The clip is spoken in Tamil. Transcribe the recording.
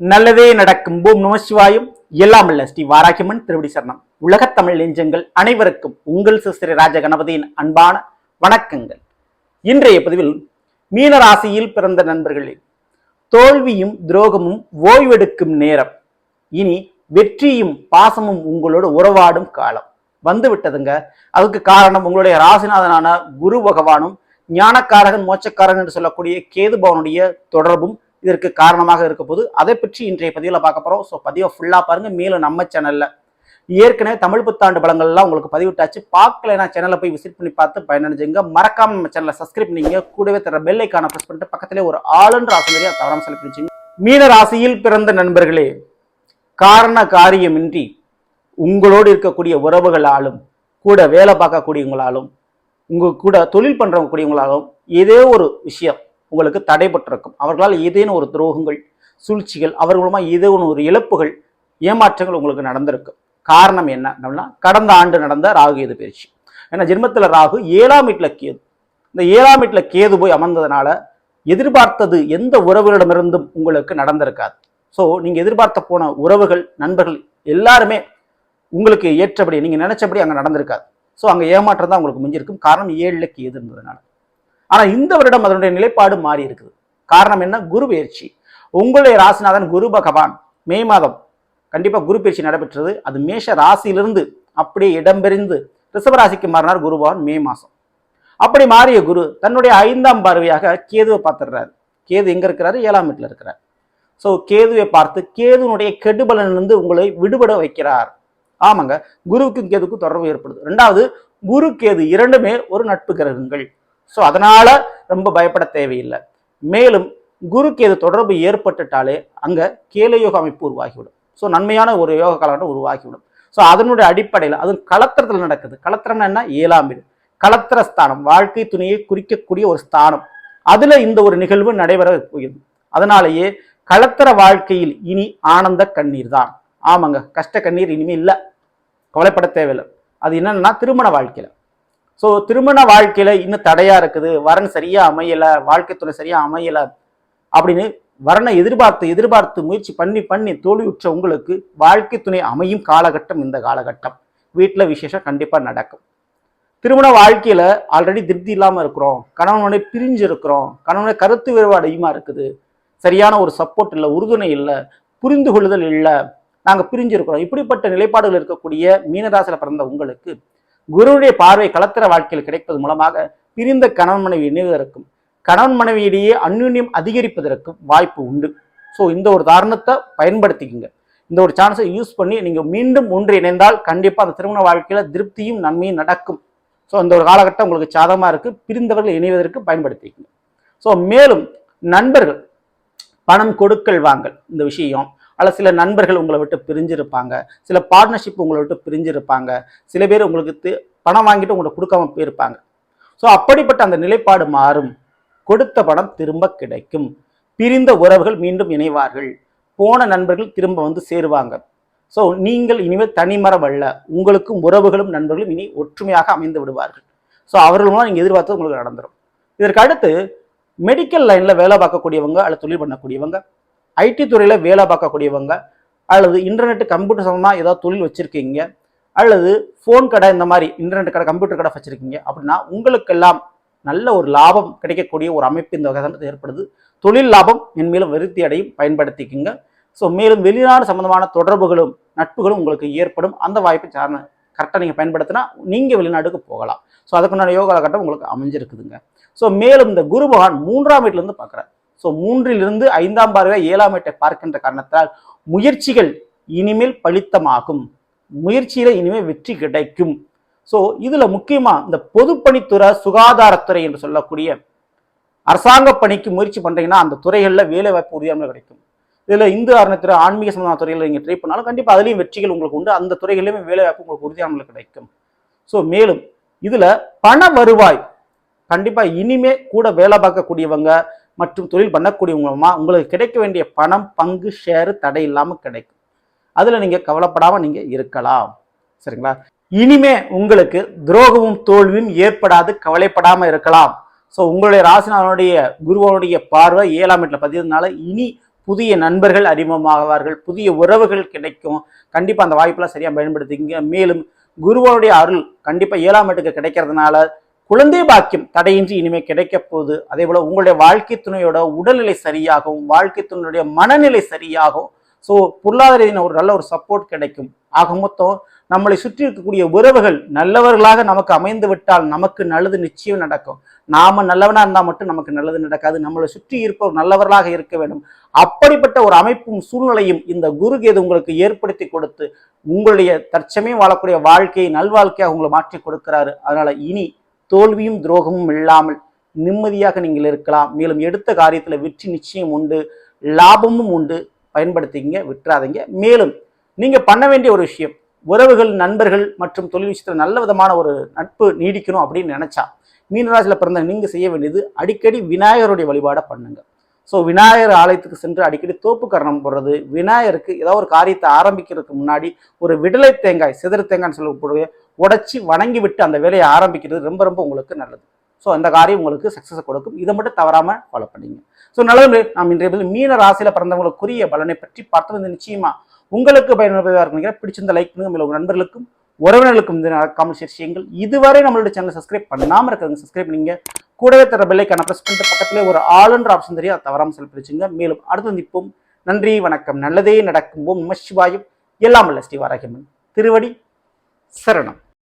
நல்லதே நடக்கும். பூம் நமசிவாயும் எல்லாம் இல்ல ஸ்ரீ வாராகிமன் திருவடி சரணம். உலகத்தமிழ் நெஞ்சங்கள் அனைவருக்கும் உங்கள் சிஸ்திரி ராஜ கணபதியின் அன்பான வணக்கங்கள். இன்றைய பதிவில் மீன ராசியில் பிறந்த நண்பர்களே தோல்வியும் துரோகமும் ஓய்வெடுக்கும் நேரம். இனி வெற்றியும் பாசமும் உங்களோடு உறவாடும் காலம். வந்து விட்டதுங்க. அதுக்கு காரணம் உங்களுடைய ராசிநாதனான குரு பகவானும் ஞானக்காரகன் மோச்சக்காரகன் என்று சொல்லக்கூடிய கேது பவனுடைய தொடர்பும் இதற்கு காரணமாக இருக்க போது அதை பற்றி இன்றைய பதிவில் பார்க்க போகிறோம் ஸோ பதிவை ஃபுல்லாக பாருங்கள் மேலும் நம்ம சேனலில் ஏற்கனவே தமிழ் புத்தாண்டு பலங்கள்லாம் உங்களுக்கு பதிவிட்டாச்சு. பார்க்கலைன்னா சேனலை போய் விசிட் பண்ணி பார்த்து பயனடைஞ்சுங்க. மறக்காம நம்ம சேனலை சப்ஸ்கிரைப் பண்ணிங்க கூடவே தர பெல் ஐக்கான ப்ரெஸ் பண்ணிட்டு பக்கத்திலே ஒரு ஆளுன்ற ஆசிரியர் தவறாம செலக்ட் மீன ராசியில் பிறந்த நண்பர்களே காரண காரியமின்றி உங்களோடு இருக்கக்கூடிய உறவுகளாலும் கூட வேலை பார்க்கக்கூடியவங்களாலும் உங்கள் கூட தொழில் பண்றவங்கக்கூடியவங்களாலும் ஏதோ ஒரு விஷயம் உங்களுக்கு தடைபட்டிருக்கும். அவர்களால் ஏதேனும் ஒரு துரோகங்கள் சூழ்ச்சிகள் அவர் மூலமா ஒரு இழப்புகள் ஏமாற்றங்கள் உங்களுக்கு நடந்திருக்கும் காரணம் என்ன அப்படின்னா கடந்த ஆண்டு நடந்த ராகு எது பயிற்சி. ஏன்னா ஜென்மத்தில் ராகு ஏழாம் வீட்டில் கேது. இந்த ஏழாம் வீட்டில் கேது போய் அமர்ந்ததுனால எதிர்பார்த்தது எந்த உறவுகளிடமிருந்தும் உங்களுக்கு நடந்திருக்காது. ஸோ நீங்கள் எதிர்பார்த்த போன உறவுகள் நண்பர்கள் எல்லாருமே உங்களுக்கு ஏற்றபடி நீங்கள் நினைச்சபடி அங்கே நடந்திருக்காது. ஸோ அங்கே ஏமாற்றம் தான் உங்களுக்கு மிஞ்சிருக்கும் காரணம் ஏழில் கேது இருந்ததுனால. ஆனால் இந்த வருடம் அதனுடைய நிலைப்பாடு மாறி இருக்குது. காரணம் என்ன? குரு பயிற்சி. உங்களுடைய ராசிநாதன் குரு பகவான் மே மாதம் கண்டிப்பாக குரு பயிற்சி நடைபெற்றது. அது மேஷ ராசியிலிருந்து அப்படியே இடம்பெறிந்து ரிஷபராசிக்கு மாறினார் குரு பகவான் மே மாதம். அப்படி மாறிய குரு தன்னுடைய ஐந்தாம் பார்வையாக கேதுவை பார்த்துடுறாரு. கேது எங்கே இருக்கிறாரு? ஏழாம் வீட்டில் இருக்கிறார். ஸோ கேதுவை பார்த்து கேதுனுடைய கெடுபலனிலிருந்து உங்களை விடுபட வைக்கிறார். ஆமாங்க குருவுக்கும் கேதுக்கும் தொடர்பு ஏற்படுது. ரெண்டாவது குரு கேது இரண்டுமே ஒரு நட்பு கிரகங்கள். ஸோ அதனால் ரொம்ப பயப்பட தேவையில்லை. மேலும் குருக்கு எது தொடர்பு ஏற்பட்டுட்டாலே அங்கே கேல யோக அமைப்பு உருவாகிவிடும். ஸோ நன்மையான ஒரு யோக காலகட்டம் உருவாகிவிடும். ஸோ அதனுடைய அடிப்படையில் அதுவும் களத்திரத்தில் நடக்குது. களத்திரம்னா என்ன? ஏழாம் வீடு. களத்திர ஸ்தானம் வாழ்க்கை துணையை குறிக்கக்கூடிய ஒரு ஸ்தானம். அதில் இந்த ஒரு நிகழ்வு நடைபெற போகிறது. அதனாலேயே களத்திர வாழ்க்கையில் இனி ஆனந்த கண்ணீர் தான். ஆமாங்க கஷ்ட கண்ணீர் இனிமே இல்லை. கவலைப்பட தேவையில்லை. அது என்னன்னா திருமண வாழ்க்கையில். ஸோ திருமண வாழ்க்கையில் இன்னும் தடையாக இருக்குது. வரன் சரியாக அமையலை வாழ்க்கை துணை சரியாக அமையலை அப்படின்னு வரனை எதிர்பார்த்து எதிர்பார்த்து முயற்சி பண்ணி பண்ணி தோல்வியுற்ற உங்களுக்கு வாழ்க்கை துணை அமையும் காலகட்டம் இந்த காலகட்டம். வீட்டில் விசேஷம் கண்டிப்பாக நடக்கும். திருமண வாழ்க்கையில் ஆல்ரெடி திருப்தி இல்லாமல் இருக்கிறோம். கணவனுடைய பிரிஞ்சு இருக்கிறோம். கணவனுடைய கருத்து வேறுபாடு அதிகமாக இருக்குது. சரியான ஒரு சப்போர்ட் இல்லை உறுதுணை இல்லை புரிந்து கொள்ளுதல் இல்லை. நாங்கள் பிரிஞ்சு இருக்கிறோம் இப்படிப்பட்ட நிலைப்பாடுகள் இருக்கக்கூடிய மீனராசியில் பிறந்த உங்களுக்கு குருவுடைய பார்வை கலத்திர வாழ்க்கையில் கிடைப்பது மூலமாக பிரிந்த கணவன் மனைவி இணைவதற்கும் கணவன் மனைவியிடையே அந்யுன்யம் அதிகரிப்பதற்கும் வாய்ப்பு உண்டு. ஸோ இந்த ஒரு தாரணத்தை பயன்படுத்திக்கிங்க. இந்த ஒரு சான்ஸை யூஸ் பண்ணி நீங்கள் மீண்டும் ஒன்று இணைந்தால் கண்டிப்பாக அந்த திருமண வாழ்க்கையில் திருப்தியும் நன்மையும் நடக்கும். ஸோ இந்த ஒரு காலகட்டம் உங்களுக்கு சாதமாக இருக்கு. பிரிந்தவர்கள் இணைவதற்கு பயன்படுத்திக்கங்க. ஸோ மேலும் நண்பர்கள் பணம் கொடுக்கல் வாங்கல் இந்த விஷயம் அல்ல சில நண்பர்கள் உங்களை விட்டு பிரிஞ்சிருப்பாங்க. சில பார்ட்னர்ஷிப் உங்களை விட்டு பிரிஞ்சிருப்பாங்க. சில பேர் உங்களுக்கு தி- பணம் வாங்கிட்டு உங்களுக்கு கொடுக்காம போயிருப்பாங்க. ஸோ அப்படிப்பட்ட அந்த நிலைப்பாடு மாறும். கொடுத்த பணம் திரும்ப கிடைக்கும். பிரிந்த உறவுகள் மீண்டும் இணைவார்கள். போன நண்பர்கள் திரும்ப வந்து சேருவாங்க. ஸோ நீங்கள் இனிமேல் தனிமரம் அல்ல உங்களுக்கும் உறவுகளும் நண்பர்களும் இனி ஒற்றுமையாக அமைந்து விடுவார்கள். ஸோ அவர்கள் மூலம் நீங்கள் எதிர்பார்த்தது உங்களுக்கு நடந்துடும் இதற்கு அடுத்து மெடிக்கல் லைனில் வேலை பார்க்கக்கூடியவங்க அல்லது தொழில் பண்ணக்கூடியவங்க ஐடி துறையில் வேலை பார்க்கக்கூடியவங்க அல்லது இன்டர்நெட் கம்ப்யூட்டர் சம்மந்தமாக ஏதாவது தொழில் வச்சுருக்கீங்க அல்லது ஃபோன் கடை இந்த மாதிரி இன்டர்நெட் கடை கம்ப்யூட்டர் கடை வச்சுருக்கீங்க அப்படின்னா உங்களுக்கெல்லாம் நல்ல ஒரு லாபம் கிடைக்கக்கூடிய ஒரு அமைப்பு இந்த வகை ஏற்படுது. தொழில் லாபம் மென்மேலும் விருத்தி அடையும் பயன்படுத்திக்குங்க. ஸோ மேலும் வெளிநாடு சம்பந்தமான தொடர்புகளும் நட்புகளும் உங்களுக்கு ஏற்படும். அந்த வாய்ப்பை சார்ந்த கரெக்டாக நீங்கள் பயன்படுத்தினா நீங்கள் வெளிநாட்டுக்கு போகலாம். ஸோ அதுக்குண்டான யோகா கட்டம் உங்களுக்கு அமைஞ்சிருக்குதுங்க. ஸோ மேலும் இந்த குரு பகவான் மூன்றாம் வீட்டிலேருந்து பார்க்குறார். ஸோ மூன்றிலிருந்து ஐந்தாம் பார்வை ஏழாம் வீட்டை பார்க்கின்ற காரணத்தால் முயற்சிகள் இனிமேல் பலித்தமாகும். முயற்சியில இனிமேல் வெற்றி கிடைக்கும். ஸோ இதுல முக்கியமா இந்த பொதுப்பணித்துறை சுகாதாரத்துறை என்று சொல்லக்கூடிய அரசாங்க பணிக்கு முயற்சி பண்றீங்கன்னா அந்த துறைகள்ல வேலை வாய்ப்பு உறுதியாக கிடைக்கும். இதில் இந்து அறநிலைத்துறை ஆன்மீக சம்பந்தமான துறையில் நீங்கள் ட்ரை பண்ணாலும் கண்டிப்பாக அதுலேயும் வெற்றிகள் உங்களுக்கு உண்டு. அந்த துறைகளிலுமே வேலை வாய்ப்பு உங்களுக்கு உறுதியாமல் கிடைக்கும். ஸோ மேலும் இதில் பண வருவாய் கண்டிப்பாக இனிமே கூட வேலை பார்க்கக்கூடியவங்க மற்றும் தொழில் பண்ணக்கூடியவங்க மூலமாக உங்களுக்கு கிடைக்க வேண்டிய பணம் பங்கு ஷேரு தடை இல்லாமல் கிடைக்கும். அதில் நீங்கள் கவலைப்படாமல் நீங்கள் இருக்கலாம். சரிங்களா? இனிமே உங்களுக்கு துரோகமும் தோல்வியும் ஏற்படாது கவலைப்படாமல் இருக்கலாம். ஸோ உங்களுடைய ராசினாருடைய குருவனுடைய பார்வை ஏழாம் வீட்டில் பதினதுனால இனி புதிய நண்பர்கள் அறிமுகமாவார்கள் புதிய உறவுகள் கிடைக்கும். கண்டிப்பாக அந்த வாய்ப்பெல்லாம் சரியாக பயன்படுத்திங்க மேலும் குருவனுடைய அருள் கண்டிப்பாக ஏழாம் வீட்டுக்கு கிடைக்கிறதுனால குழந்தை பாக்கியம் தடையின்றி இனிமே கிடைக்க போகுது. அதே போல உங்களுடைய வாழ்க்கை துணையோட உடல்நிலை சரியாகும் வாழ்க்கை துணையுடைய மனநிலை சரியாகும். ஸோ பொருளாதார ரீதியான ஒரு நல்ல ஒரு சப்போர்ட் கிடைக்கும். ஆக மொத்தம் நம்மளை சுற்றி இருக்கக்கூடிய உறவுகள் நல்லவர்களாக நமக்கு அமைந்து விட்டால் நமக்கு நல்லது நிச்சயம் நடக்கும். நாம நல்லவனா இருந்தால் மட்டும் நமக்கு நல்லது நடக்காது. நம்மளை சுற்றி இருப்பவர் நல்லவர்களாக இருக்க வேண்டும். அப்படிப்பட்ட ஒரு அமைப்பும் சூழ்நிலையும் இந்த குரு கேது உங்களுக்கு ஏற்படுத்தி கொடுத்து உங்களுடைய தற்சமயம் வாழக்கூடிய வாழ்க்கையை நல்வாழ்க்கையாக உங்களை மாற்றி கொடுக்கிறாரு. அதனால இனி தோல்வியும் துரோகமும் இல்லாமல் நிம்மதியாக நீங்கள் இருக்கலாம். மேலும் எடுத்த காரியத்தில் வெற்றி நிச்சயம் உண்டு லாபமும் உண்டு. பயன்படுத்திங்க விட்டுறாதீங்க. மேலும் நீங்கள் பண்ண வேண்டிய ஒரு விஷயம் உறவுகள் நண்பர்கள் மற்றும் தொழில் விஷயத்தில் நல்ல விதமான ஒரு நட்பு நீடிக்கணும் அப்படின்னு நினச்சா மீனராசியில் பிறந்த நீங்கள் செய்ய வேண்டியது அடிக்கடி விநாயகருடைய வழிபாடை பண்ணுங்கள் ஸோ விநாயகர் ஆலயத்துக்கு சென்று அடிக்கடி தோப்பு கரணம் போடுறது விநாயகருக்கு ஏதாவது ஒரு காரியத்தை ஆரம்பிக்கிறதுக்கு முன்னாடி ஒரு விடலை தேங்காய் சிதறு தேங்காய்னு சொல்லக்கூடிய உடைச்சி வணங்கி விட்டு அந்த வேலையை ஆரம்பிக்கிறது ரொம்ப ரொம்ப உங்களுக்கு நல்லது. ஸோ அந்த காரியம் உங்களுக்கு சக்ஸஸ் கொடுக்கும். இதை மட்டும் தவறாமல் ஃபாலோ பண்ணிங்க. ஸோ நல்லது நாம் இன்றைய பதில் மீன ராசியில் பிறந்தவங்களுக்குரிய பலனை பற்றி பார்த்து வந்து நிச்சயமா உங்களுக்கு பயனுள்ளதாக இருக்கும் பிடிச்சிருந்த லைக் பண்ணுங்க. மேலும் நண்பர்களுக்கும் உறவினர்களுக்கும் இந்த காமெண்ட் ஷேர் செய்யுங்கள். இதுவரை நம்மளோட சேனல் சப்ஸ்கிரைப் பண்ணாமல் இருக்கிறவங்க சப்ஸ்கிரைப் பண்ணிங்க கூடவே தர பெல்லைக்கான ப்ரெஸ் பண்ணிட்டு பக்கத்திலே ஒரு ஆளுன்ற ஆப்ஷன் தெரியும். அதை தவறாமல் செலுத்திச்சுங்க மேலும் அடுத்து நிற்போம் நன்றி வணக்கம். நல்லதே நடக்கும். ஓம் நம சிவாயும். எல்லாம் வல்ல ஸ்ரீ வாராகியம்மன் திருவடி சரணம்.